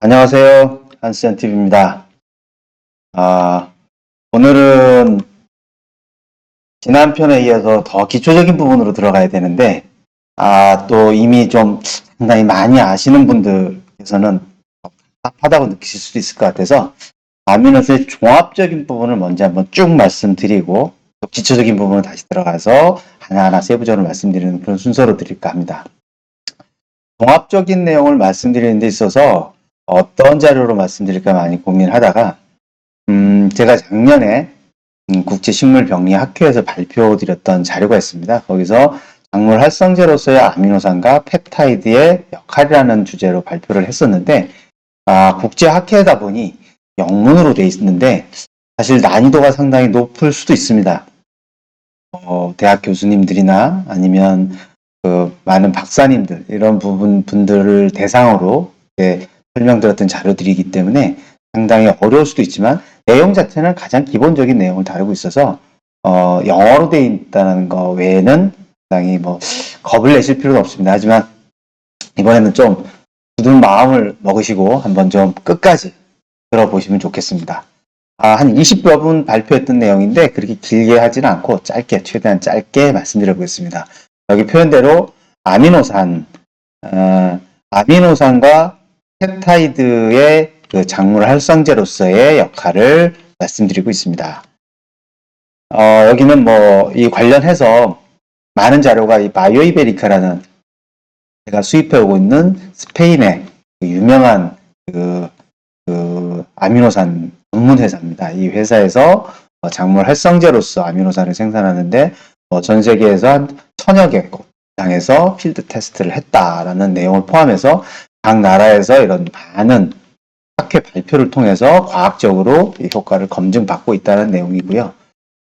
안녕하세요. 한스전TV입니다. 아, 오늘은 지난 편에 이어서 더 기초적인 부분으로 들어가야 되는데, 아, 또 이미 좀 상당히 많이 아시는 분들께서는 답하다고 느끼실 수도 있을 것 같아서, 아미노스의 종합적인 부분을 먼저 한번 쭉 말씀드리고, 또 기초적인 부분을 다시 들어가서 하나하나 세부적으로 말씀드리는 그런 순서로 드릴까 합니다. 종합적인 내용을 말씀드리는 데 있어서 어떤 자료로 말씀드릴까 많이 고민하다가 음, 제가 작년에 음, 국제식물병리학회에서 발표드렸던 자료가 있습니다. 거기서 작물 활성제로서의 아미노산과 펩타이드의 역할이라는 주제로 발표를 했었는데 아, 국제학회다 보니 영문으로 돼 있는데 사실 난이도가 상당히 높을 수도 있습니다. 어, 대학 교수님들이나 아니면 그 많은 박사님들 이런 부분 분들을 대상으로 이렇게 설명드렸던 자료들이기 때문에 상당히 어려울 수도 있지만 내용 자체는 가장 기본적인 내용을 다루고 있어서 어, 영어로 되어 있다는 거 외에는 상당히 뭐 겁을 내실 필요는 없습니다. 하지만 이번에는 좀 굳은 마음을 먹으시고 한번 좀 끝까지 들어보시면 좋겠습니다. 아, 한 20여 분 발표했던 내용인데 그렇게 길게 하지는 않고 짧게 최대한 짧게 말씀드려 보겠습니다. 여기 표현대로 아미노산, 어, 아미노산과 펩타이드의 그 작물 활성제로서의 역할을 말씀드리고 있습니다. 어, 여기는 뭐 이 관련해서 많은 자료가 이 바이오이베리카라는 제가 수입해 오고 있는 스페인의 그 유명한 그, 그 아미노산 전문 회사입니다. 이 회사에서 어, 작물 활성제로서 아미노산을 생산하는데 어, 전 세계에서 한 천여 개 곳장에서 필드 테스트를 했다라는 내용을 포함해서 각 나라에서 이런 많은 학회 발표를 통해서 과학적으로 이 효과를 검증받고 있다는 내용이고요.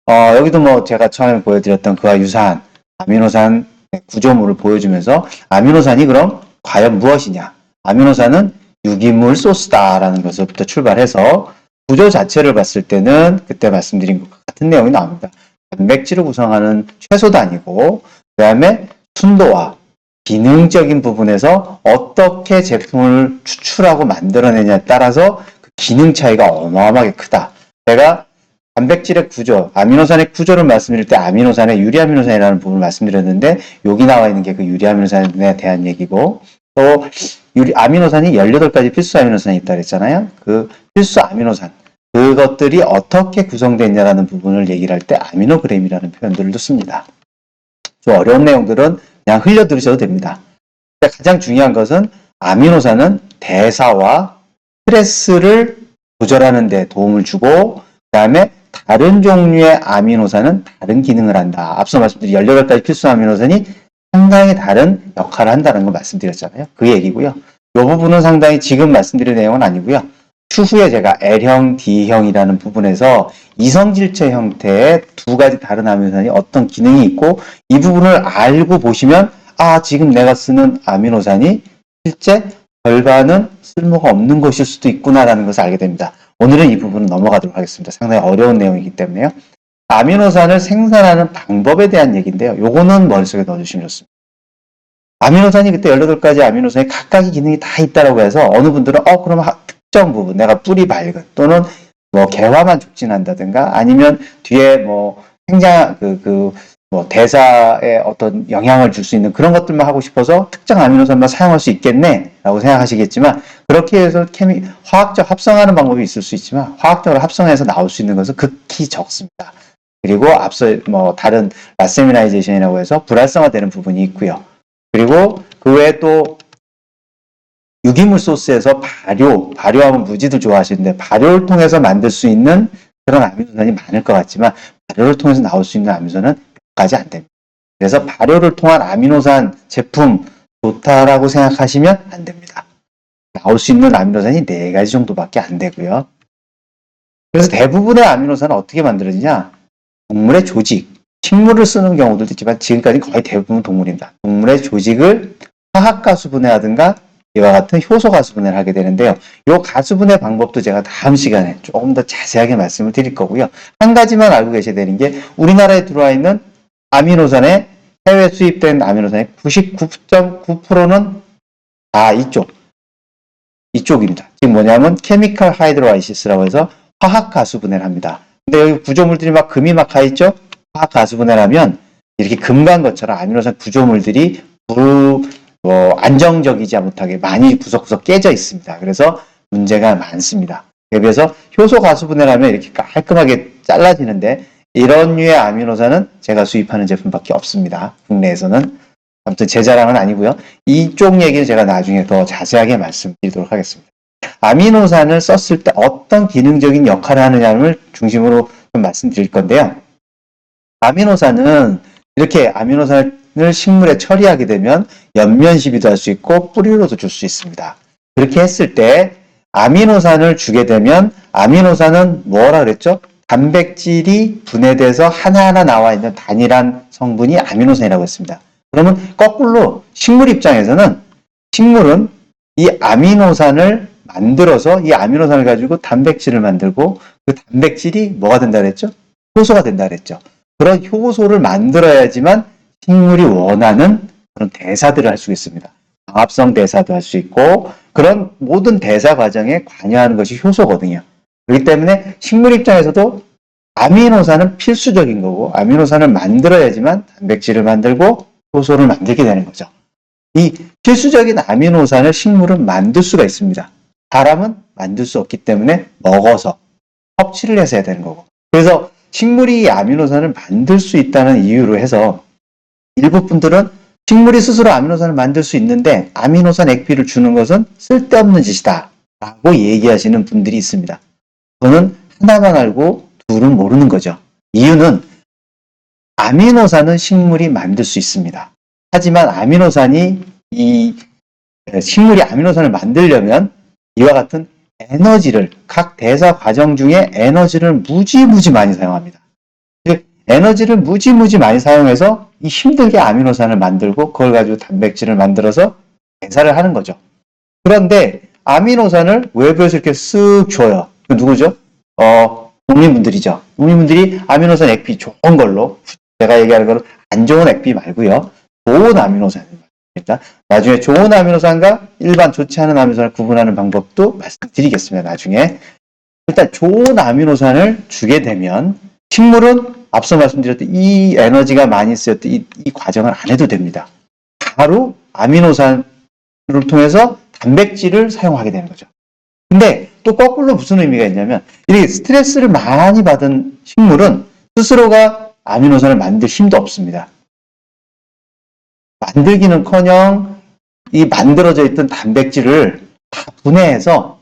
어, 여기도 뭐 제가 처음에 보여드렸던 그와 유사한 아미노산 구조물을 보여주면서 아미노산이 그럼 과연 무엇이냐? 아미노산은 유기물 소스다라는 것부터 출발해서 구조 자체를 봤을 때는 그때 말씀드린 것 같은 내용이 나옵니다. 단백질을 구성하는 최소 단위고 그 다음에 순도와 기능적인 부분에서 어떻게 제품을 추출하고 만들어내냐에 따라서 그 기능 차이가 어마어마하게 크다. 제가 단백질의 구조, 아미노산의 구조를 말씀드릴 때 아미노산의 유리아미노산이라는 부분을 말씀드렸는데 여기 나와 있는 게 그 유리아미노산에 대한 얘기고 또 유리 아미노산이 18가지 필수 아미노산이 있다 그랬잖아요. 그 필수 아미노산 그것들이 어떻게 구성되냐라는 부분을 얘기를 할 때 아미노그램이라는 표현들을 씁니다. 좀 어려운 내용들은 그냥 흘려 들으셔도 됩니다. 가장 중요한 것은 아미노산은 대사와 스트레스를 조절하는 데 도움을 주고 그 다음에 다른 종류의 아미노산은 다른 기능을 한다. 앞서 말씀드린 18가지 필수 아미노산이 상당히 다른 역할을 한다는 걸 말씀드렸잖아요. 그 얘기고요. 이 부분은 상당히 지금 말씀드릴 내용은 아니고요. 추후에 제가 L형, D형이라는 부분에서 이성질체 형태의 두 가지 다른 아미노산이 어떤 기능이 있고 이 부분을 알고 보시면 아 지금 내가 쓰는 아미노산이 실제 절반은 쓸모가 없는 것일 수도 있구나라는 것을 알게 됩니다. 오늘은 이 부분은 넘어가도록 하겠습니다. 상당히 어려운 내용이기 때문에요. 아미노산을 생산하는 방법에 대한 얘기인데요. 요거는 머릿속에 넣어주시면 좋습니다. 아미노산이 그때 18가지 아미노산이 각각의 기능이 다 있다라고 해서 어느 분들은 어 그럼 특정 부분 내가 뿌리 밝은 또는 뭐 개화만 촉진한다든가 아니면 뒤에 뭐 생장 그 그 뭐 대사에 어떤 영향을 줄 수 있는 그런 것들만 하고 싶어서 특정 아미노산만 사용할 수 있겠네라고 생각하시겠지만 그렇게 해서 케미 화학적 합성하는 방법이 있을 수 있지만 화학적으로 합성해서 나올 수 있는 것은 극히 적습니다. 그리고 앞서 뭐 다른 라세미나이제이션이라고 해서 불활성화되는 부분이 있고요. 그리고 그 외에 또 유기물 소스에서 발효, 발효하면 무지들 좋아하시는데 발효를 통해서 만들 수 있는 그런 아미노산이 많을 것 같지만 발효를 통해서 나올 수 있는 아미노산은 몇 가지 안 됩니다. 그래서 발효를 통한 아미노산 제품 좋다라고 생각하시면 안 됩니다. 나올 수 있는 아미노산이 네 가지 정도밖에 안 되고요. 그래서 대부분의 아미노산은 어떻게 만들어지냐? 동물의 조직, 식물을 쓰는 경우도 있지만 지금까지 거의 대부분 동물입니다. 동물의 조직을 화학 가수 분해하든가 이와 같은 효소 가수분해를 하게 되는데요. 이 가수분해 방법도 제가 다음 시간에 조금 더 자세하게 말씀을 드릴 거고요. 한 가지만 알고 계셔야 되는 게 우리나라에 들어와 있는 아미노산의 해외 수입된 아미노산의 99.9%는 다 이쪽 이쪽입니다. 지금 뭐냐면 케미컬 하이드로라이시스라고 해서 화학 가수 분해를 합니다. 근데 여기 구조물들이 막 금이 막 가 있죠? 화학 가수 분해를 하면 이렇게 금간 것처럼 아미노산 구조물들이 부, 어, 안정적이지 못하게 많이 구석구석 깨져 있습니다. 그래서 문제가 많습니다. 그래서 효소 가수 분해를 하면 이렇게 깔끔하게 잘라지는데 이런 류의 아미노산은 제가 수입하는 제품밖에 없습니다. 국내에서는. 아무튼 제 자랑은 아니고요. 이쪽 얘기는 제가 나중에 더 자세하게 말씀드리도록 하겠습니다. 아미노산을 썼을 때 어떤 기능적인 역할을 하느냐를 중심으로 좀 말씀드릴 건데요. 아미노산은 이렇게 아미노산을 식물에 처리하게 되면 연면 시비도 할 수 있고 뿌리로도 줄 수 있습니다. 그렇게 했을 때 아미노산을 주게 되면 아미노산은 뭐라 그랬죠? 단백질이 분해돼서 하나하나 나와 있는 단일한 성분이 아미노산이라고 했습니다. 그러면 거꾸로 식물 입장에서는 식물은 이 아미노산을 만들어서 이 아미노산을 가지고 단백질을 만들고 그 단백질이 뭐가 된다 그랬죠? 효소가 된다 그랬죠. 그런 효소를 만들어야지만 식물이 원하는 그런 대사들을 할 수 있습니다. 광합성 대사도 할 수 있고 그런 모든 대사 과정에 관여하는 것이 효소거든요. 그렇기 때문에 식물 입장에서도 아미노산은 필수적인 거고 아미노산을 만들어야지만 단백질을 만들고 효소를 만들게 되는 거죠. 이 필수적인 아미노산을 식물은 만들 수가 있습니다. 사람은 만들 수 없기 때문에 먹어서 섭취를 해서 해야 되는 거고. 그래서 식물이 이 아미노산을 만들 수 있다는 이유로 해서 일부 분들은 식물이 스스로 아미노산을 만들 수 있는데 아미노산 액비를 주는 것은 쓸데없는 짓이다 라고 얘기하시는 분들이 있습니다. 저는 하나만 알고 둘은 모르는 거죠. 이유는 아미노산은 식물이 만들 수 있습니다. 하지만 아미노산이 이 식물이 아미노산을 만들려면 이와 같은 에너지를 각 대사 과정 중에 에너지를 무지무지 많이 사용합니다. 즉 에너지를 무지무지 많이 사용해서 이 힘들게 아미노산을 만들고 그걸 가지고 단백질을 만들어서 대사를 하는 거죠. 그런데 아미노산을 외부에서 이렇게 쓱 줘요. 그 누구죠? 어, 농민분들이죠. 농민분들이 아미노산 액비 좋은 걸로 제가 얘기하는 거는 안 좋은 액비 말고요. 좋은 아미노산입니다. 나중에 좋은 아미노산과 일반 좋지 않은 아미노산을 구분하는 방법도 말씀드리겠습니다. 나중에. 일단 좋은 아미노산을 주게 되면 식물은 앞서 말씀드렸던 이 에너지가 많이 쓰였던 이, 이 과정을 안 해도 됩니다. 바로 아미노산을 통해서 단백질을 사용하게 되는 거죠. 근데 또 거꾸로 무슨 의미가 있냐면 이렇게 스트레스를 많이 받은 식물은 스스로가 아미노산을 만들 힘도 없습니다. 만들기는커녕 이 만들어져 있던 단백질을 다 분해해서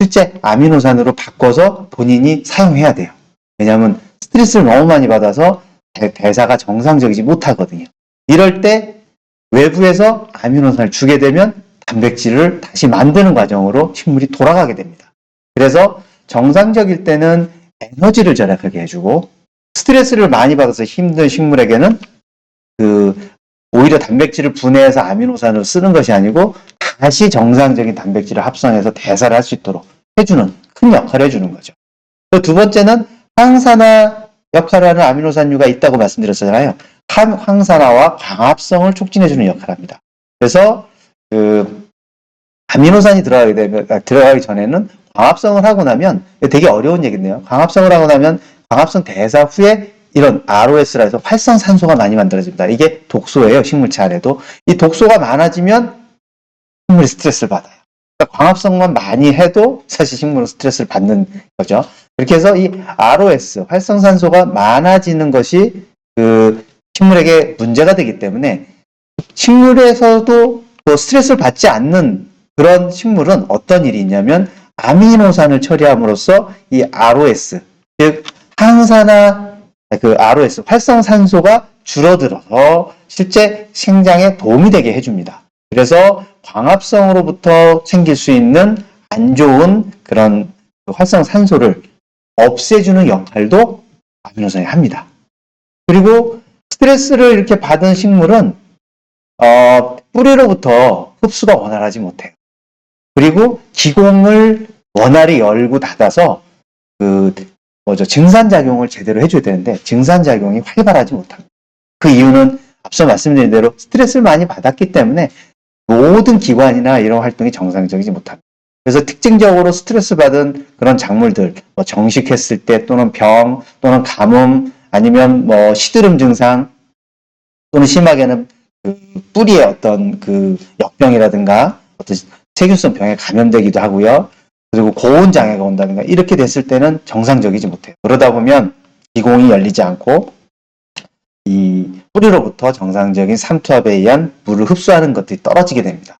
실제 아미노산으로 바꿔서 본인이 사용해야 돼요. 왜냐하면 스트레스를 너무 많이 받아서 대, 사가 정상적이지 못하거든요. 이럴 때 외부에서 아미노산을 주게 되면 단백질을 다시 만드는 과정으로 식물이 돌아가게 됩니다. 그래서 정상적일 때는 에너지를 절약하게 해주고 스트레스를 많이 받아서 힘든 식물에게는 그 오히려 단백질을 분해해서 아미노산으로 쓰는 것이 아니고 다시 정상적인 단백질을 합성해서 대사를 할 수 있도록 해주는 큰 역할을 해주는 거죠. 또두 번째는 항산화 역할을 하는 아미노산류가 있다고 말씀드렸잖아요. 항산화와 광합성을 촉진해주는 역할을 합니다. 그래서 그 아미노산이 들어가게 되면 아, 들어가기 전에는 광합성을 하고 나면 되게 어려운 얘기인데요. 광합성을 하고 나면 광합성 대사 후에 이런 ROS라 해서 활성산소가 많이 만들어집니다. 이게 독소예요. 식물체 안에도. 이 독소가 많아지면 식물이 스트레스를 받아요. 그러니까 광합성만 많이 해도 사실 식물은 스트레스를 받는 거죠. 이렇게 해서 이 ROS, 활성산소가 많아지는 것이 그 식물에게 문제가 되기 때문에 식물에서도 뭐 스트레스를 받지 않는 그런 식물은 어떤 일이 있냐면 아미노산을 처리함으로써 이 ROS, 즉 항산화 그 ROS 활성산소가 줄어들어서 실제 생장에 도움이 되게 해줍니다. 그래서 광합성으로부터 생길 수 있는 안 좋은 그런 그 활성산소를 없애주는 역할도 아미노산이 합니다. 그리고 스트레스를 이렇게 받은 식물은 어, 뿌리로부터 흡수가 원활하지 못해요. 그리고 기공을 원활히 열고 닫아서 그 뭐죠 증산작용을 제대로 해줘야 되는데 증산작용이 활발하지 못합니다. 그 이유는 앞서 말씀드린 대로 스트레스를 많이 받았기 때문에 모든 기관이나 이런 활동이 정상적이지 못합니다. 그래서 특징적으로 스트레스 받은 그런 작물들, 뭐 정식했을 때 또는 병 또는 가뭄 아니면 뭐 시드름 증상 또는 심하게는 그 뿌리에 어떤 그 역병이라든가 어떤 세균성 병에 감염되기도 하고요. 그리고 고온 장애가 온다든가 이렇게 됐을 때는 정상적이지 못해요. 그러다 보면 기공이 열리지 않고 이 뿌리로부터 정상적인 삼투압에 의한 물을 흡수하는 것들이 떨어지게 됩니다.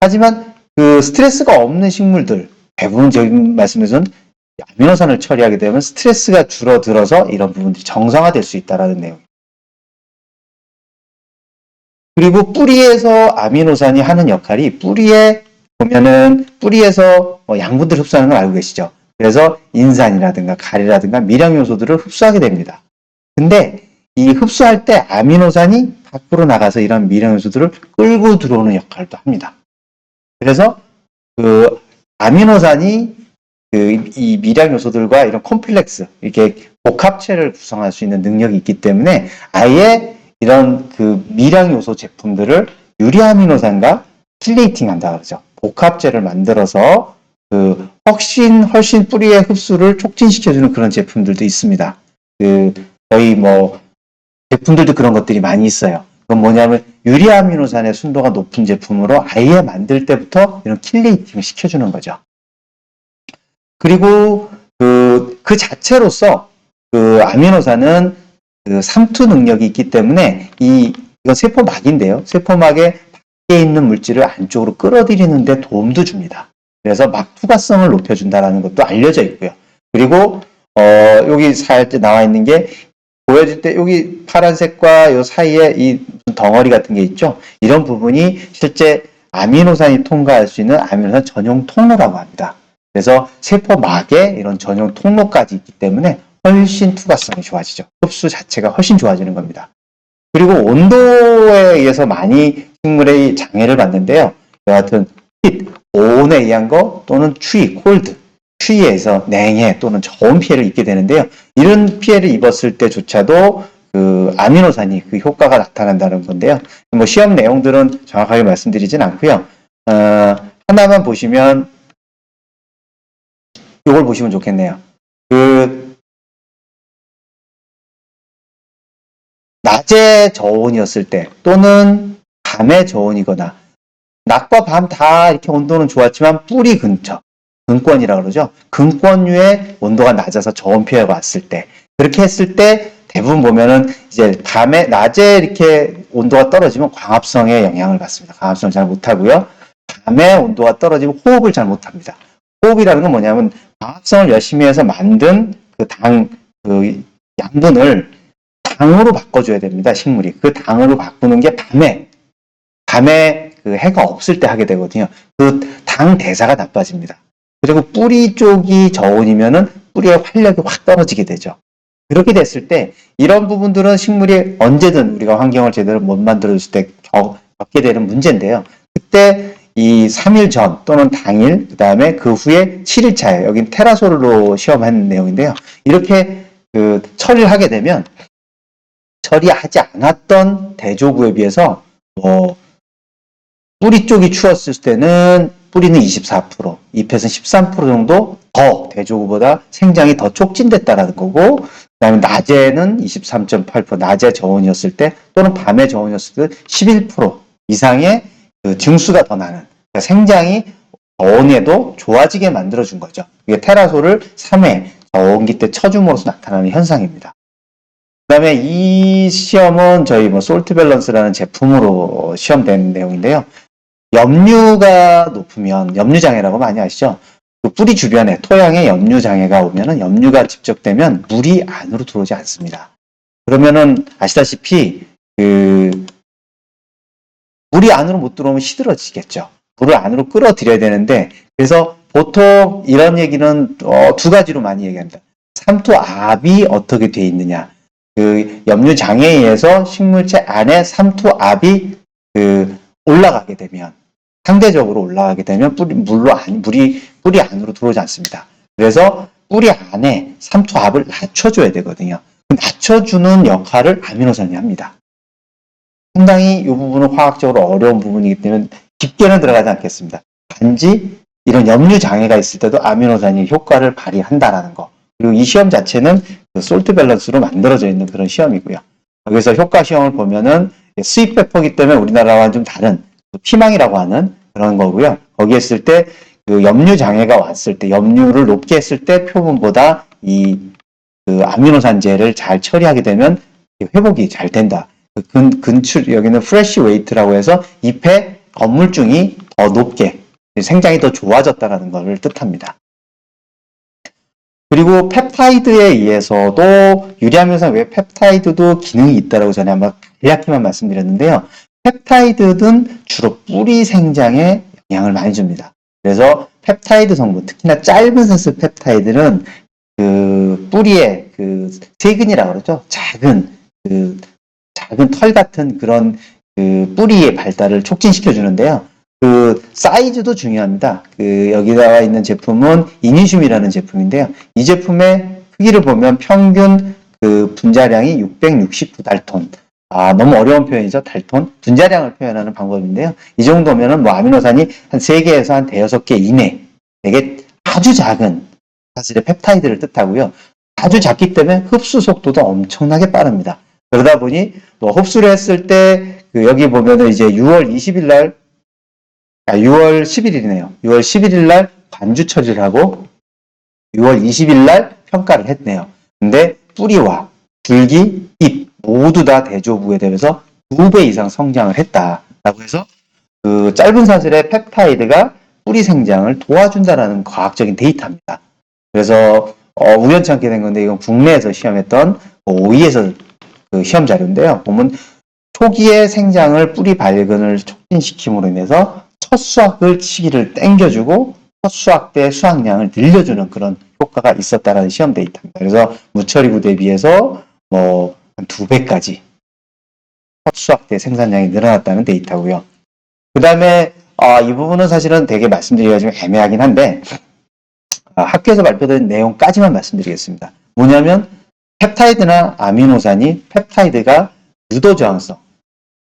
하지만 그 스트레스가 없는 식물들 대부분 적인 말씀에서는 아미노산을 처리하게 되면 스트레스가 줄어들어서 이런 부분들이 정상화될 수 있다라는 내용. 그리고 뿌리에서 아미노산이 하는 역할이 뿌리에 보면은 뿌리에서 뭐 양분들 흡수하는 걸 알고 계시죠? 그래서 인산이라든가 가리라든가 미량 요소들을 흡수하게 됩니다. 근데 이 흡수할 때 아미노산이 밖으로 나가서 이런 미량 요소들을 끌고 들어오는 역할도 합니다. 그래서 그 아미노산이 그 이 미량 요소들과 이런 콤플렉스 이렇게 복합체를 구성할 수 있는 능력이 있기 때문에 아예 이런 그 미량 요소 제품들을 유리아미노산과 킬레이팅 한다 그러죠. 복합제를 만들어서 그 훨씬 훨씬 뿌리의 흡수를 촉진시켜주는 그런 제품들도 있습니다. 그 거의 뭐 제품들도 그런 것들이 많이 있어요. 그건 뭐냐면 유리아미노산의 순도가 높은 제품으로 아예 만들 때부터 이런 킬레이팅을 시켜주는 거죠. 그리고 그, 그 자체로서 그 아미노산은 그 삼투 능력이 있기 때문에 이 이건 세포막인데요. 세포막에 밖에 있는 물질을 안쪽으로 끌어들이는데 도움도 줍니다. 그래서 막 투과성을 높여준다라는 것도 알려져 있고요. 그리고 어, 여기 살때 나와 있는 게 보여질 때 여기 파란색과 요 사이에 이 덩어리 같은 게 있죠. 이런 부분이 실제 아미노산이 통과할 수 있는 아미노산 전용 통로라고 합니다. 그래서 세포막에 이런 전용 통로까지 있기 때문에 훨씬 투과성이 좋아지죠. 흡수 자체가 훨씬 좋아지는 겁니다. 그리고 온도에 의해서 많이 식물의 장애를 받는데요. 여하튼 힛, 오온에 의한 거 또는 추위, 콜드, 추위에 의해서 냉해 또는 저온 피해를 입게 되는데요. 이런 피해를 입었을 때조차도 그 아미노산이 그 효과가 나타난다는 건데요. 뭐 시험 내용들은 정확하게 말씀드리진 않고요. 어, 하나만 보시면 이걸 보시면 좋겠네요. 그 낮에 저온이었을 때 또는 밤에 저온이거나 낮과 밤 다 이렇게 온도는 좋았지만 뿌리 근처 근권이라 그러죠. 근권류의 온도가 낮아서 저온 피해가 왔을 때 그렇게 했을 때 대부분 보면은 이제 밤에 낮에 이렇게 온도가 떨어지면 광합성에 영향을 받습니다. 광합성을 잘 못하고요. 밤에 온도가 떨어지면 호흡을 잘 못합니다. 호흡이라는 건 뭐냐면 광합성을 열심히 해서 만든 그 당, 그 양분을 당으로 바꿔줘야 됩니다. 식물이. 그 당으로 바꾸는 게 밤에, 밤에 그 해가 없을 때 하게 되거든요. 그 당 대사가 나빠집니다. 그리고 뿌리 쪽이 저온이면은 뿌리의 활력이 확 떨어지게 되죠. 그렇게 됐을 때 이런 부분들은 식물이 언제든 우리가 환경을 제대로 못 만들어줄 때 겪- 겪게 되는 문제인데요. 그때 이 3일 전 또는 당일 그 다음에 그 후에 7일 차에 여긴 테라솔로 시험한 내용인데요. 이렇게 그 처리를 하게 되면 처리하지 않았던 대조구에 비해서 뭐 뿌리 쪽이 추웠을 때는 뿌리는 24%, 잎에서는 13% 정도 더 대조구보다 생장이 더 촉진됐다라는 거고 그다음에 낮에는 23.8%, 낮에 저온이었을 때 또는 밤에 저온이었을 때 11% 이상의 그 증수가 더 나는 그러니까 생장이 저온에도 좋아지게 만들어준 거죠. 이게 테라솔을 3회 저온기 때 쳐줌으로써 나타나는 현상입니다. 그 다음에 이 시험은 저희 뭐 솔트 밸런스라는 제품으로 시험된 내용인데요. 염류가 높으면 염류 장애라고 많이 아시죠? 그 뿌리 주변에 토양에 염류 장애가 오면은 염류가 집적되면 물이 안으로 들어오지 않습니다. 그러면은 아시다시피 그 물이 안으로 못 들어오면 시들어지겠죠. 물을 안으로 끌어들여야 되는데 그래서 보통 이런 얘기는 어, 두 가지로 많이 얘기합니다. 삼투압이 어떻게 돼 있느냐. 그 염류 장애에 의해서 식물체 안에 삼투압이 그 올라가게 되면 상대적으로 올라가게 되면 뿌리 물로 안 물이 뿌리 안으로 들어오지 않습니다. 그래서 뿌리 안에 삼투압을 낮춰줘야 되거든요. 그 낮춰주는 역할을 아미노산이 합니다. 상당히 이 부분은 화학적으로 어려운 부분이기 때문에 깊게는 들어가지 않겠습니다. 단지 이런 염류 장애가 있을 때도 아미노산이 효과를 발휘한다라는 거. 그리고 이 시험 자체는 그 솔트 밸런스로 만들어져 있는 그런 시험이고요. 여기서 효과 시험을 보면은 스윗 페퍼기 때문에 우리나라와는 좀 다른 그 피망이라고 하는 그런 거고요. 거기 했을 때그 염류 장애가 왔을 때 염류를 높게 했을 때 표본보다 이 그 아미노산제를 잘 처리하게 되면 회복이 잘 된다. 그 근, 근출 여기는 프레시 웨이트라고 해서 잎의 건물중이 더 높게 생장이 더 좋아졌다는 것을 뜻합니다. 그리고 펩타이드에 의해서도 유리아미노산 외 펩타이드도 기능이 있다라고 전에 한번 간략히만 말씀드렸는데요. 펩타이드는 주로 뿌리 생장에 영향을 많이 줍니다. 그래서 펩타이드 성분, 특히나 짧은 세스 펩타이드는 그 뿌리에 그 세근이라고 그러죠. 작은 그 작은 털 같은 그런 그 뿌리의 발달을 촉진시켜 주는데요. 그 사이즈도 중요합니다. 그 여기 나와 있는 제품은 이니슘이라는 제품인데요. 이 제품의 크기를 보면 평균 그 분자량이 669달톤. 아, 너무 어려운 표현이죠. 달톤. 분자량을 표현하는 방법인데요. 이 정도면은 뭐 아미노산이 한 3개에서 한 대여섯 개 이내. 되게 아주 작은 사실의 펩타이드를 뜻하고요. 아주 작기 때문에 흡수 속도도 엄청나게 빠릅니다. 그러다 보니 뭐 흡수를 했을 때 그 여기 보면은 이제 6월 20일 날 아, 6월 11일이네요. 6월 11일 날 관주 처리를 하고 6월 20일 날 평가를 했네요. 근데 뿌리와 줄기, 잎 모두 다 대조부에 대해서 두 배 이상 성장을 했다라고 해서 그 짧은 사슬의 펩타이드가 뿌리 생장을 도와준다라는 과학적인 데이터입니다. 그래서 어, 우연찮게 된 건데 이건 국내에서 시험했던 OE에서 그 시험 자료인데요. 보면 초기의 생장을 뿌리 발근을 촉진시킴으로 인해서 첫 수확을 시기를 땡겨주고 첫 수확 때 수확량을 늘려주는 그런 효과가 있었다라는 시험 데이터입니다. 그래서 무처리구 대비해서 뭐 한 두 배까지 첫 수확 때 생산량이 늘어났다는 데이터고요. 그 다음에 아, 이 부분은 사실은 되게 말씀드리기가 좀 애매하긴 한데 아, 학교에서 발표된 내용까지만 말씀드리겠습니다. 뭐냐면 펩타이드나 아미노산이 펩타이드가 유도 저항성,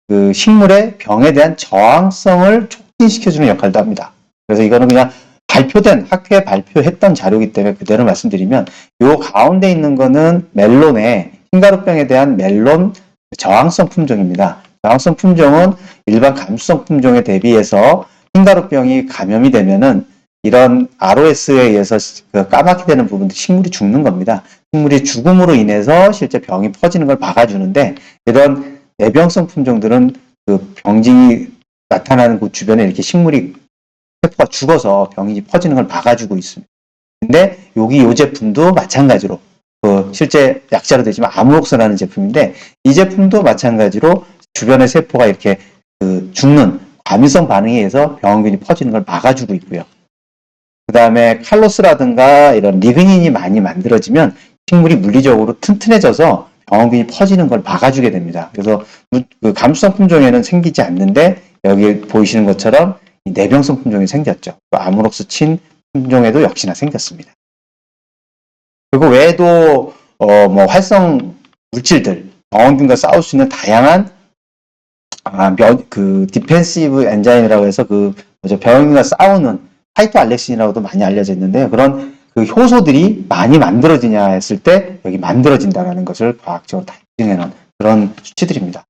그 식물의 병에 대한 저항성을 촉진시켜주는 역할도 합니다. 그래서 이거는 그냥 발표된 학회에 발표했던 자료이기 때문에 그대로 말씀드리면 요 가운데 있는 거는 멜론의 흰가루병에 대한 멜론 저항성 품종입니다. 저항성 품종은 일반 감수성 품종에 대비해서 흰가루병이 감염이 되면은 이런 ROS에 의해서 그 까맣게 되는 부분들 식물이 죽는 겁니다. 식물이 죽음으로 인해서 실제 병이 퍼지는 걸 막아주는데 이런 내병성 품종들은 그 병증이 나타나는 곳 주변에 이렇게 식물이 세포가 죽어서 병이 퍼지는 걸 막아주고 있습니다. 근데 여기 이 제품도 마찬가지로 그 실제 약자로 되지만 아무록스라는 제품인데 이 제품도 마찬가지로 주변의 세포가 이렇게 그 죽는 과민성 반응에 의해서 병원균이 퍼지는 걸 막아주고 있고요. 그 다음에 칼로스라든가 이런 리그닌이 많이 만들어지면 식물이 물리적으로 튼튼해져서 병원균이 퍼지는 걸 막아주게 됩니다. 그래서 무- 그 감수성 품종에는 생기지 않는데 여기 보이시는 것처럼 이 내병성 품종이 생겼죠. 또 아무록스 친 품종에도 역시나 생겼습니다. 그리고 외에도 어 뭐 활성 물질들 병원균과 싸울 수 있는 다양한 아, 면, 그 디펜시브 엔자임이라고 해서 그 뭐죠 병원균과 싸우는 파이토 알렉신이라고도 많이 알려져 있는데요. 그런 그 효소들이 많이 만들어지냐 했을 때 여기 만들어진다라는 것을 과학적으로 다 입증해 놓은 그런 수치들입니다.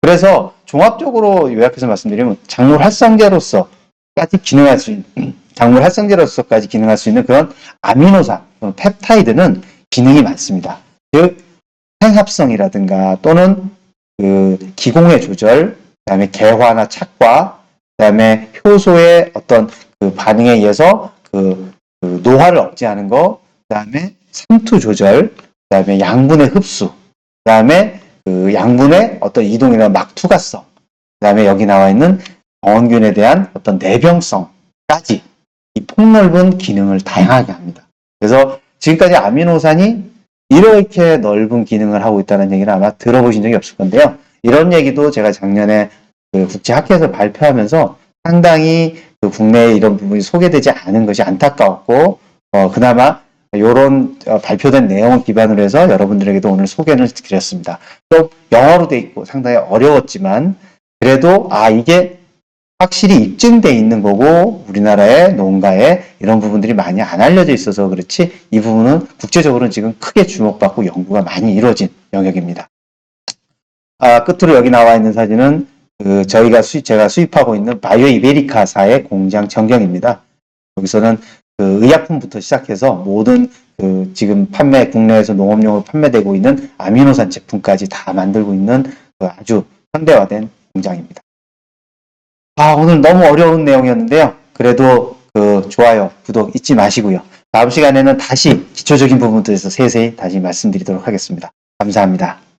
그래서 종합적으로 요약해서 말씀드리면 작물 활성제로서까지 기능할 수 있는 작물 활성제로서까지 기능할 수 있는 그런 아미노산, 펩타이드는 기능이 많습니다. 즉 생합성이라든가 또는 그 기공의 조절, 그다음에 개화나 착과, 그다음에 효소의 어떤 그 반응에 의해서 그, 그 노화를 억제하는 거, 그다음에 삼투 조절, 그다음에 양분의 흡수, 그다음에 그 양분의 어떤 이동이나 막투가성, 그다음에 여기 나와 있는 병원균에 대한 어떤 내병성까지 이 폭넓은 기능을 다양하게 합니다. 그래서 지금까지 아미노산이 이렇게 넓은 기능을 하고 있다는 얘기를 아마 들어보신 적이 없을 건데요. 이런 얘기도 제가 작년에 그 국제학회에서 발표하면서 상당히 그 국내에 이런 부분이 소개되지 않은 것이 안타까웠고, 어, 그나마 이런 발표된 내용을 기반으로 해서 여러분들에게도 오늘 소개를 드렸습니다. 또 영어로 돼 있고 상당히 어려웠지만 그래도 아 이게 확실히 입증돼 있는 거고 우리나라의 농가에 이런 부분들이 많이 안 알려져 있어서 그렇지 이 부분은 국제적으로는 지금 크게 주목받고 연구가 많이 이루어진 영역입니다. 아, 끝으로 여기 나와 있는 사진은 그 저희가 수입, 제가 수입하고 있는 바이오 이베리카사의 공장 전경입니다. 여기서는 그 의약품부터 시작해서 모든 그 지금 판매 국내에서 농업용으로 판매되고 있는 아미노산 제품까지 다 만들고 있는 그 아주 현대화된 공장입니다. 아, 오늘 너무 어려운 내용이었는데요. 그래도 그 좋아요, 구독 잊지 마시고요. 다음 시간에는 다시 기초적인 부분들에서 세세히 다시 말씀드리도록 하겠습니다. 감사합니다.